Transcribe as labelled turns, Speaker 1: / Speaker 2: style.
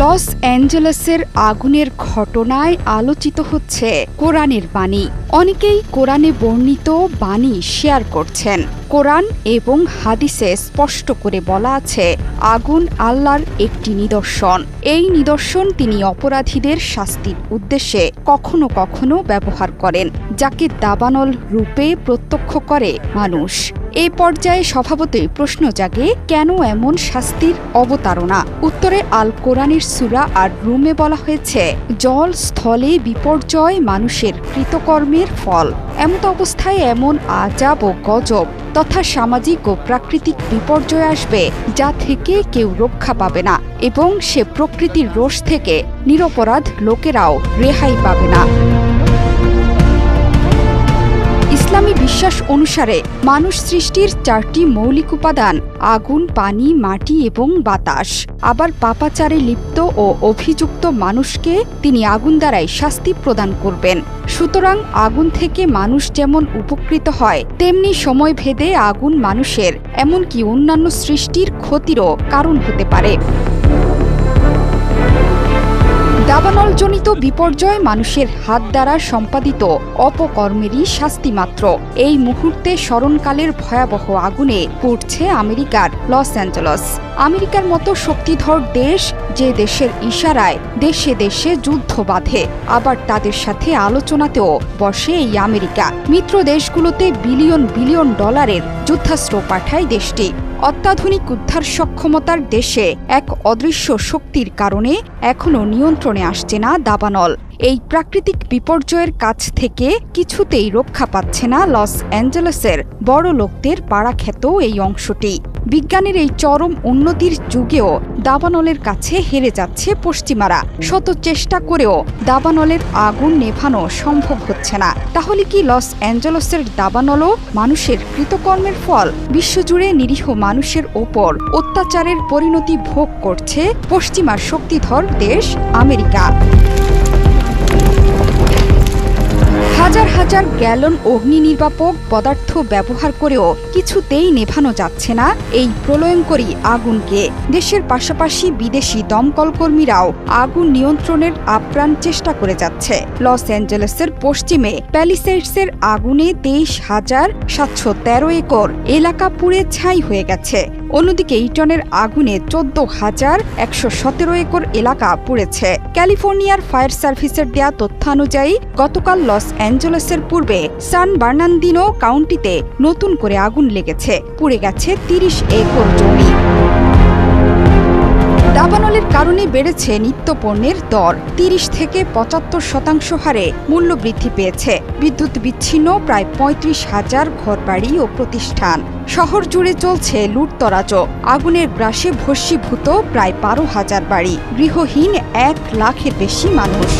Speaker 1: Loss অ্যাঞ্জেলেসের আগুনের ঘটনায় আলোচিত হচ্ছে কোরআনের বাণী। অনেকেই কোরআনে বর্ণিত বাণী শেয়ার করছেন। কোরআন এবং হাদিসে স্পষ্ট করে বলা আছে, আগুন আল্লাহর একটি নিদর্শন। এই নিদর্শন তিনি অপরাধীদের শাস্তির উদ্দেশ্যে কখনো কখনো ব্যবহার করেন, যাকে দাবানল রূপে প্রত্যক্ষ করে মানুষ। এই পর্যায়ে স্বভাবতই প্রশ্ন জাগে, কেন এমন শাস্তির অবতারণা? উত্তরে আল কোরআনের সুরা আর রুমে বলা হয়েছে, জল স্থলে বিপর্যয় মানুষের কৃতকর্মের ফল। এমত অবস্থায় এমন আজাব ও গজব তথা সামাজিক ও প্রাকৃতিক বিপর্যয় আসবে, যা থেকে কেউ রক্ষা পাবে না এবং সে প্রকৃতির রোষ থেকে নিরপরাধ লোকেরাও রেহাই পাবে না। ইসলামী বিশ্বাস অনুসারে মানুষ সৃষ্টির চারটি মৌলিক উপাদান, আগুন, পানি, মাটি এবং বাতাস। আবার পাপাচারে লিপ্ত ও অভিযুক্ত মানুষকে তিনি আগুন দ্বারাই শাস্তি প্রদান করবেন। সুতরাং আগুন থেকে মানুষ যেমন উপকৃত হয়, তেমনি সময় ভেদে আগুন মানুষের, এমনকি অন্যান্য সৃষ্টির ক্ষতিরও কারণ হতে পারে। দাবানলজনিত বিপর্যয় মানুষের হাত দ্বারা সম্পাদিত অপকর্মেরই শাস্তি মাত্র। এই মুহূর্তে স্মরণকালের ভয়াবহ আগুনে পড়ছে আমেরিকার লস অ্যাঞ্জেলস। আমেরিকার মতো শক্তিধর দেশ যে দেশের ইশারায় দেশে দেশে যুদ্ধ বাঁধে, আবার তাদের সাথে আলোচনাতেও বসে এই আমেরিকা। মিত্র দেশগুলোতে বিলিয়ন বিলিয়ন ডলারের যুদ্ধাস্ত্র পাঠায় দেশটি। অত্যাধুনিক উদ্ধার সক্ষমতার দেশে এক অদৃশ্য শক্তির কারণে এখনও নিয়ন্ত্রণে আসছে না দাবানল। এই প্রাকৃতিক বিপর্যয়ের কাছ থেকে কিছুতেই রক্ষা পাচ্ছে না লস অ্যাঞ্জেলেসের বড় লোকদের পাড়াখ্যাত এই অংশটি। বিজ্ঞানের এই চরম উন্নতির যুগেও দাবানলের কাছে হেরে যাচ্ছে পশ্চিমারা। শত চেষ্টা করেও দাবানলের আগুন নেভানো সম্ভব হচ্ছে না। তাহলে কি লস অ্যাঞ্জেলসের দাবানলও মানুষের কৃতকর্মের ফল? বিশ্বজুড়ে নিরীহ মানুষের ওপর অত্যাচারের পরিণতি ভোগ করছে পশ্চিমা শক্তিধর দেশ আমেরিকা। হাজার গ্যালন অগ্নি নির্বাপক পদার্থ ব্যবহার করেও কিছুতেই নেভানো যাচ্ছে না এই প্রলয়ঙ্করী আগুনকে। দেশের পাশাপাশি বিদেশি দমকল কর্মীরাও আগুন নিয়ন্ত্রণের আপ্রাণ চেষ্টা করে যাচ্ছে। লস অ্যাঞ্জেলেসের পশ্চিমে প্যালিসেডসের আগুনে তেইশ হাজার সাতশো তেরো একর এলাকা পুড়ে ছাই হয়ে গেছে। অন্যদিকে ইটনের আগুনে চোদ্দ হাজার একশো সতেরো একর এলাকা পুড়েছে। ক্যালিফোর্নিয়ার ফায়ার সার্ভিসের দেয়া তথ্যানুযায়ী, গতকাল লস অ্যাঞ্জেলসের পূর্বে সান বার্নান্দিনো কাউন্টিতে নতুন করে আগুন লেগেছে। পুড়ে গেছে তিরিশ একর জমি। দাবানলের কারণে বেড়েছে নিত্যপণ্যের দর। তিরিশ থেকে পঁচাত্তর শতাংশ হারে মূল্য বৃদ্ধি পেয়েছে। বিদ্যুৎ বিচ্ছিন্ন প্রায় পঁয়ত্রিশ হাজার ঘরবাড়ি ও প্রতিষ্ঠান। শহর জুড়ে চলছে লুটতরাজ আগুনের গ্রাসে ভস্মীভূত প্রায় বারো হাজার বাড়ি। গৃহহীন এক লাখের বেশি মানুষ।